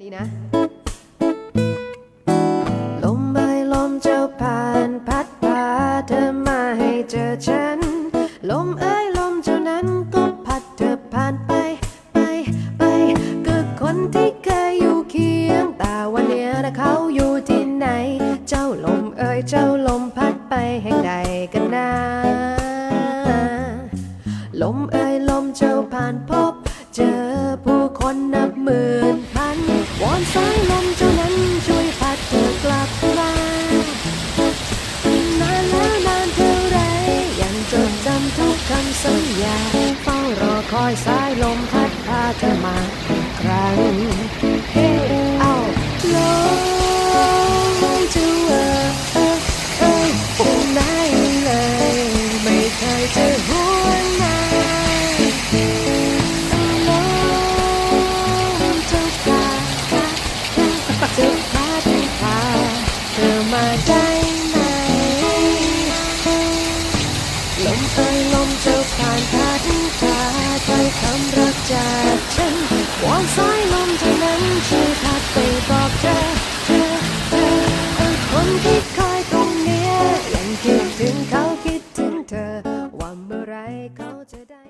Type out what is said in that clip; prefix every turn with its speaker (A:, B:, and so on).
A: นี่นะ ลมเอ่ยลมเจ้าผ่านพัดพาเธอมาให้เจอฉัน ลมเอ่ยลมเจ้านั้นก็พัดเธอผ่านไป ไปไปคือคนที่เคยอยู่เคียง แต่วันเนี้ยนะเขาอยู่ที่ไหน เจ้าลมเอ่ยเจ้าลมพัดไปแห่งใดกันนะ ลมเอ่ยลมเจ้าผ่านพบ เจอผู้ำทุกคำสัญญาเฝ้ารอคอยสายลมพัดพาเธอมาอีกครั้งเฮ้เอาลงจะเวอเออเคยไหนเลย ไม่เคยจะ จากฉันวอนสายลมเท่านั้นช่วยพัดไปบอเธอเธอเธอคนที่คอยตรงเนี้ยยังคิดถึงเขาคิดถึงเธอว่าเมื่อไรเขาจะได้